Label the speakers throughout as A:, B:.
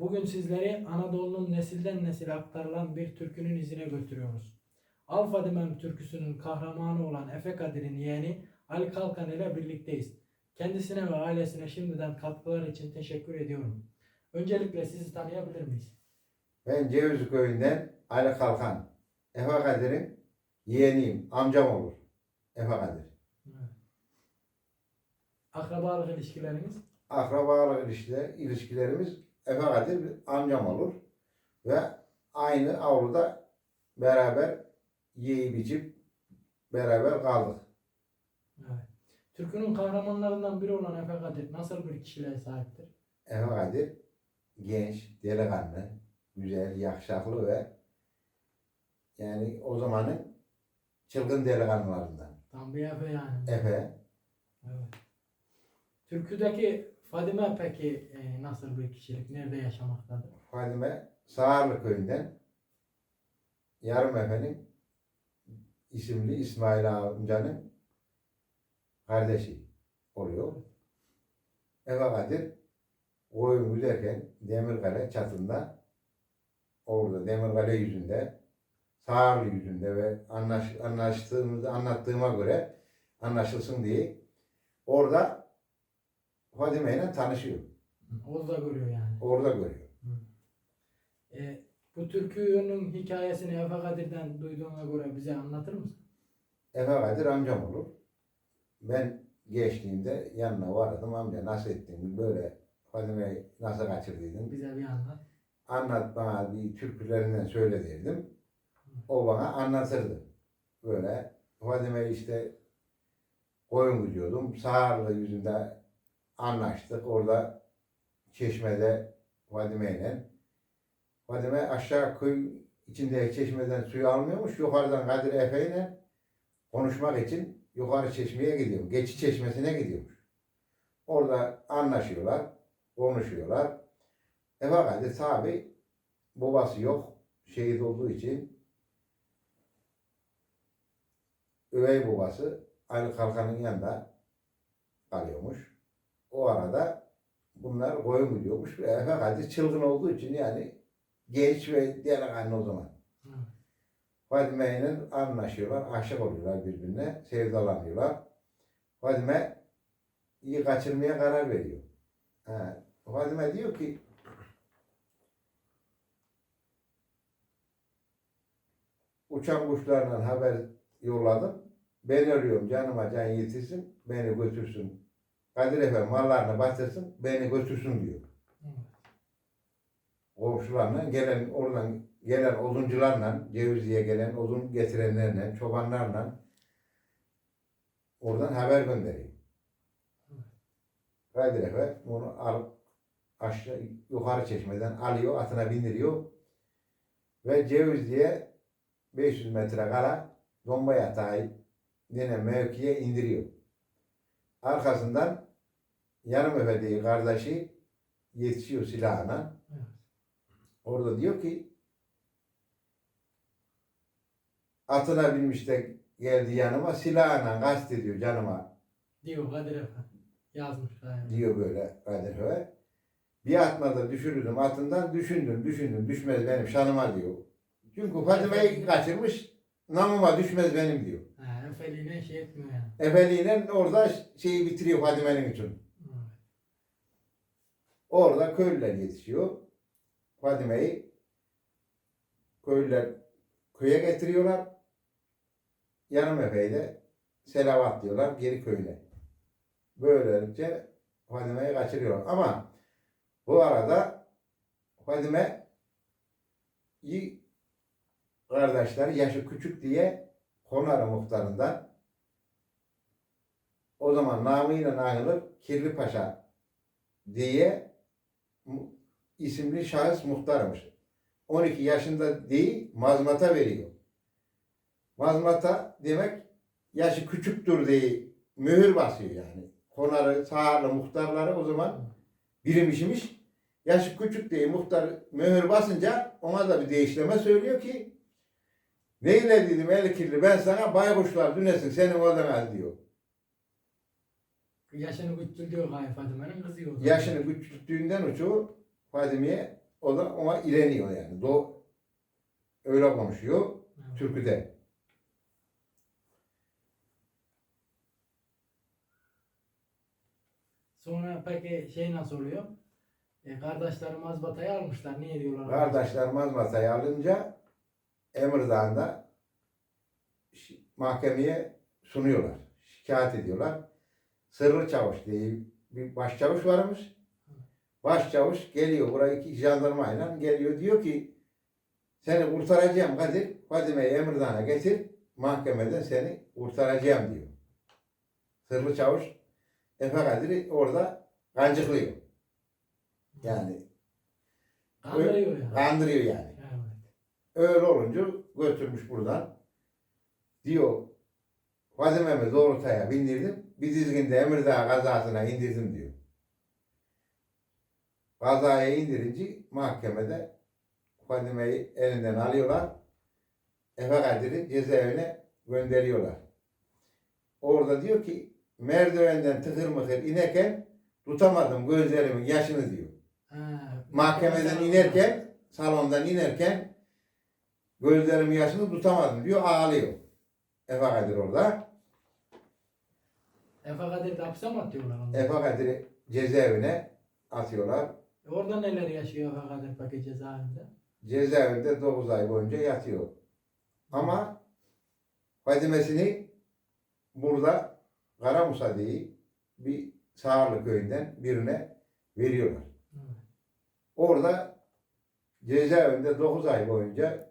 A: Bugün sizleri Anadolu'nun nesilden nesile aktarılan bir türkünün izine götürüyoruz. Al Fadimem türküsünün kahramanı olan Efe Kadir'in yeğeni Ali Kalkan ile birlikteyiz. Kendisine ve ailesine şimdiden katkılar için teşekkür ediyorum. Öncelikle sizi tanıyabilir miyiz?
B: Ben Cevizli köyünden Ali Kalkan. Efe Kadir'in yeğeniyim. Amcam olur. Efe Kadir.
A: Akrabalık ilişkileriniz?
B: Akrabalık ilişkiler, ilişkilerimiz Efe Kadir bir amcam olur. Ve aynı avluda beraber yiyip içip beraber kaldık.
A: Evet. Türkünün kahramanlarından biri olan Efe Kadir nasıl bir kişiliğe sahiptir?
B: Efe Kadir genç, delikanlı, güzel, yakışıklı ve yani o zamanın çılgın delikanlılarından.
A: Tam bir Efe yani.
B: Efe,
A: Evet. Türküdeki Fadime peki e, nasıl bir kişilik? Nerede yaşamaktadır?
B: Fadime Sağırlı köyünden Yarım Efe'nin isimli İsmail amcanın kardeşi oluyor. Efe Kadir koyun güderken Demirkale çatında orada Demirkale yüzünde Sağırlı yüzünde ve anlaş, anlaştığımızı anlattığıma göre anlaşılsın diye orada Fadime ile tanışıyor.
A: Orada görüyor yani.
B: Orada görüyor.
A: E, bu türkünün hikayesini Efe Kadir'den duyduğuna göre bize anlatır mısın?
B: Efe Kadir amcam olur. Ben geçtiğimde yanına vardım. Amca nasıl ettin? Böyle Fadime'yi nasıl kaçırdıydın?
A: Bize bir anlat.
B: Anlat bana bir türkülerinden söyle derdim. O bana anlatırdı. Böyle Fadime işte koyun gidiyordum. Sağırlı yüzünde anlaştık. Orada çeşmede Fadime ile. Fadime aşağı köy içindeki çeşmeden suyu almıyormuş. Yukarıdan Kadir Efe ile konuşmak için yukarı çeşmeye gidiyor. Geçi çeşmesine gidiyormuş. Orada anlaşıyorlar, konuşuyorlar. Efe Kadir tabi babası yok. Şehit olduğu için üvey babası Ali Kalkan'ın yanında kalıyormuş. O arada bunlar koyun gidiyormuş. Ve Efe çılgın olduğu için yani genç ve delikanlı o zaman.
A: Hı.
B: Fadime ile anlaşıyorlar, aşık oluyorlar birbirine, sevdalanıyorlar. Fadime iyi kaçırmaya karar veriyor. Ha, Fadime diyor ki uçan kuşlarla haber yolladım. Ben ölüyorum canıma can yitirsin, beni götürsün. Kadir Efendi mallarını batırsın, beni götürsün diyor.
A: Evet.
B: komşularla gelen oradan gelen oduncularla Cevizli'ye gelen odun getirenlerle çobanlarla oradan haber gönderiyor. Kadir Efe bunu alıp aşağı yukarı çeşmeden alıyor atına bindiriyor ve Cevizli'ye 500 metre kala bomba yatağı denen mevkiye indiriyor. Arkasından Yarım Efe diye kardeşi yetişiyor silahına.
A: Evet.
B: Orada diyor ki atına binmiş de geldi yanıma silahla kast ediyor canıma
A: Diyor Kadir Efe. Yazmış galiba.
B: diyor böyle Kadir Hoca. Bir atmada düşürürdüm atından düşündüm düşündüm düşmez benim şanıma diyor. Çünkü Fatime'yi kaçırmış namıma düşmez benim diyor.
A: Ha, Efeliğine şey etmiyor yani.
B: Efeliyle orada şeyi bitiriyor Fatime'nin için.
A: Evet.
B: Orada köylüler yetişiyor. Fadime'yi köylüler köye getiriyorlar. Yanım Efe'yle selavat diyorlar geri köyüne. Böylelikle Fadime'yi kaçırıyorlar. Ama bu arada Fadime kardeşler yaşı küçük diye Konarı muhtarından o zaman namıyla anılır Kirli Paşa diye isimli şahıs muhtarmış. 12 yaşında değil mazmata veriyor. Mazmata demek yaşı küçüktür diye mühür basıyor yani. Konarı, sağırlı muhtarları o zaman birim işimiş. Yaşı küçük diye muhtar mühür basınca ona da bir değişleme söylüyor ki neyle dedim eli kirli ben sana baykuşlar dünesin senin odana diyor.
A: Yaşını küçültüyor galiba Fadime'nin kızıyor.
B: Yaşını küçülttüğünden uçu Fadime'ye o da ona ileniyor yani. Do öyle konuşuyor
A: Evet.
B: türküde.
A: Sonra peki şey nasıl oluyor? E, kardeşleri mazbatayı almışlar. Niye diyorlar?
B: Kardeşler mazmatayı alınca Emirdağ'da şi- mahkemeye sunuyorlar. Şikayet ediyorlar. Sırrı Çavuş diye bir başçavuş varmış. Başçavuş geliyor buraya iki jandarmayla geliyor diyor ki seni kurtaracağım Kadir. Fadime'yi Emirdağ'a getir. Mahkemeden seni kurtaracağım diyor. Sırrı Çavuş Efe Kadir'i orada kancıklıyor. Yani
A: Kandırıyor ya.
B: kandırıyor yani. Öyle olunca götürmüş buradan. Diyor Fadime'mi doğrultaya bindirdim. Bir dizginde Emirdağ kazasına indirdim diyor. Kazaya indirince mahkemede Fadime'yi elinden alıyorlar. Efe Kadir'i cezaevine gönderiyorlar. Orada diyor ki merdivenden tıkır mıkır inerken tutamadım gözlerimin yaşını diyor.
A: Ha,
B: Mahkemeden inerken, salondan inerken gözlerimin yaşını tutamadım diyor, ağlıyor. Efe Kadir orada.
A: Efe Kadir de hapse mi atıyorlar onu?
B: Efe Kadir'i cezaevine atıyorlar.
A: E, Orada neler yaşıyor Efe Kadir peki cezaevinde?
B: Cezaevinde 9 ay boyunca yatıyor. Ama Fadimesini burada Karamusa diye bir Sağırlı köyünden birine veriyorlar.
A: Evet.
B: Orada cezaevinde 9 ay boyunca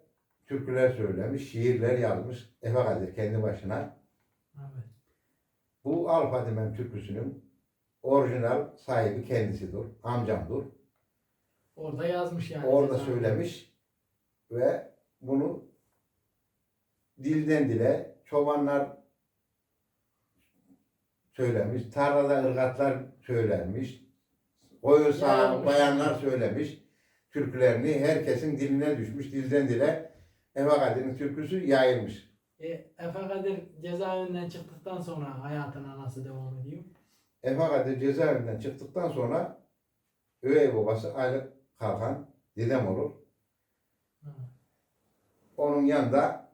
B: türküler söylemiş, şiirler yazmış Efe Kadir kendi başına.
A: Evet.
B: Bu Al Fadimem türküsünün orijinal sahibi kendisidir, amcamdır.
A: Orada yazmış yani.
B: Orada
A: cezaevinde.
B: söylemiş ve bunu dilden dile çobanlar söylemiş, tarlada ırgatlar söylenmiş, sağan
A: Yayılmış.
B: bayanlar söylemiş türkülerini herkesin diline düşmüş, dilden dile Efe Kadir'in türküsü yayılmış.
A: E, Efe Kadir cezaevinden çıktıktan sonra hayatına nasıl devam ediyor?
B: Efe Kadir cezaevinden çıktıktan sonra üvey babası Ali Kalkan dedem olur.
A: Evet.
B: Onun yanında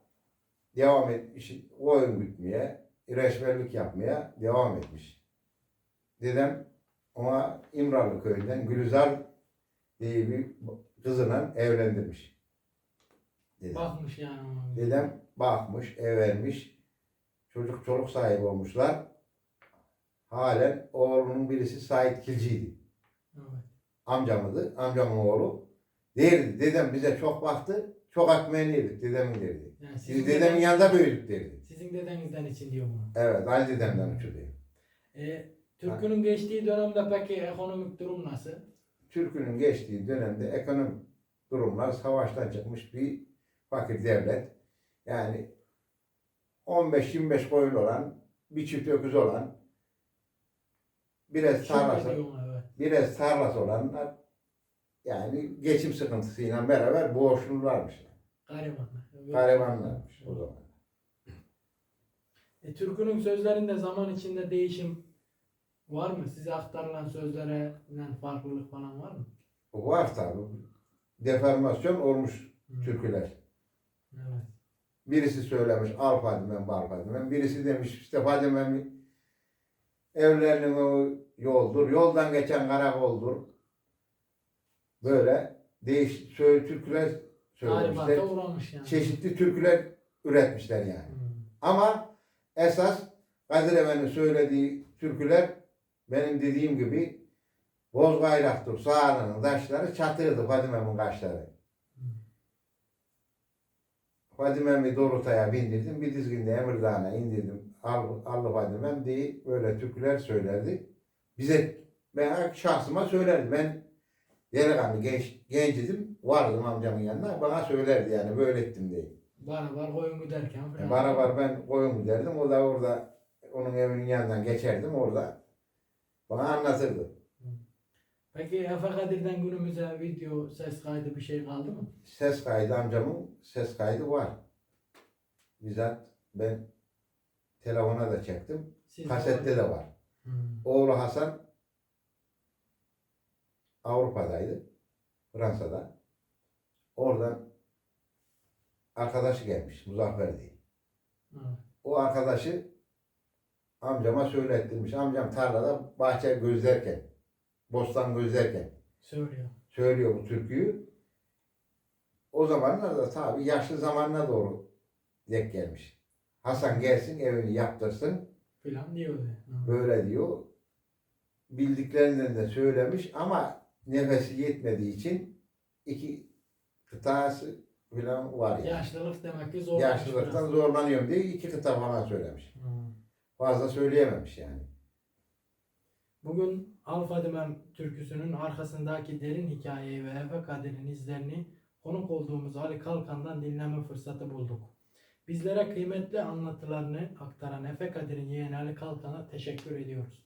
B: devam etmiş, oyun gütmeye, reşverlik yapmaya devam etmiş. Dedem ona İmralı köyünden Gülizar diye bir kızına evlendirmiş. Dedem.
A: Bakmış yani ona.
B: Dedem bakmış, evlenmiş, çocuk çoluk sahibi olmuşlar. Halen oğlunun birisi Sait Kilciydi.
A: Evet.
B: Amcamızdı, amcamın oğlu. Derdi, dedem bize çok baktı, çok ekmeğini yedik dedemin derdi.
A: Yani sizin,
B: Biz dedemin
A: deden-
B: yanında büyüdük derdi.
A: sizin dedenizden için diyor bunu.
B: Evet, Ali dedemden uçurdu.
A: E, Türkünün geçtiği dönemde peki ekonomik durum nasıl?
B: Türk'ünün geçtiği dönemde ekonomik durumlar savaştan çıkmış bir fakir devlet. Yani 15-25 koyun olan, bir çift öküz olan, biraz
A: Şimdi
B: tarlası, biraz tarlası olanlar yani geçim sıkıntısıyla beraber boğuşurlarmış.
A: Garibanlar.
B: Garibanlarmış o zaman.
A: E, Türkünün sözlerinde zaman içinde değişim var mı? Size aktarılan sözlere farklılık falan var mı?
B: Var tabi. Deformasyon olmuş
A: Hı.
B: türküler.
A: Evet.
B: Birisi söylemiş al Fadimem bal Fadimem. Birisi demiş işte Fadimem evlerinin o yoldur. Yoldan geçen karakoldur. Böyle değiş söyle, türküler söylemişler.
A: Yani.
B: Çeşitli türküler üretmişler yani.
A: Hı.
B: Ama esas Kadir Efendi'nin söylediği türküler benim dediğim gibi boz gayraktır. Sağlığının taşları çatırdı Fadime'min kaşları. Fadime'mi Doruta'ya bindirdim. Bir dizginde Emirdağ'a indirdim. Al, Allı Fadime'm diye böyle türküler söylerdi. Bize ben şahsıma söylerdi. Ben delikanlı genç, gencidim. Vardım amcamın yanına. Bana söylerdi yani böyle ettim diye.
A: Barabar koyun giderken falan.
B: Bana var ben koyun derdim. O da orada onun evinin yanından geçerdim orada. Bana anlatırdı.
A: Peki Efe Kadir'den günümüze video, ses kaydı bir şey kaldı mı?
B: Ses kaydı amcamın ses kaydı var. Bizzat ben telefona da çektim.
A: Siz
B: Kasette de var.
A: Hı.
B: Oğlu Hasan Avrupa'daydı. Fransa'da. Oradan arkadaşı gelmiş Muzaffer diye.
A: Hı.
B: O arkadaşı amcama söylettirmiş. Amcam tarlada bahçe gözlerken, bostan gözlerken
A: Söylüyor.
B: söylüyor bu türküyü. O zamanlarda tabi yaşlı zamanına doğru denk gelmiş. Hasan gelsin evini yaptırsın.
A: Filan diyordu. Hı.
B: Böyle diyor. Bildiklerinden de söylemiş ama nefesi yetmediği için iki kıtası falan var yani.
A: Yaşlılık demek ki zor.
B: Yaşlılıktan zorlanıyorum diye iki kıta falan söylemiş. Fazla söyleyememiş yani.
A: Bugün Alfa Dimem türküsünün arkasındaki derin hikayeyi ve Efe Kadir'in izlerini konuk olduğumuz Ali Kalkan'dan dinleme fırsatı bulduk. Bizlere kıymetli anlatılarını aktaran Efe Kadir'in yeğeni Ali Kalkan'a teşekkür ediyoruz.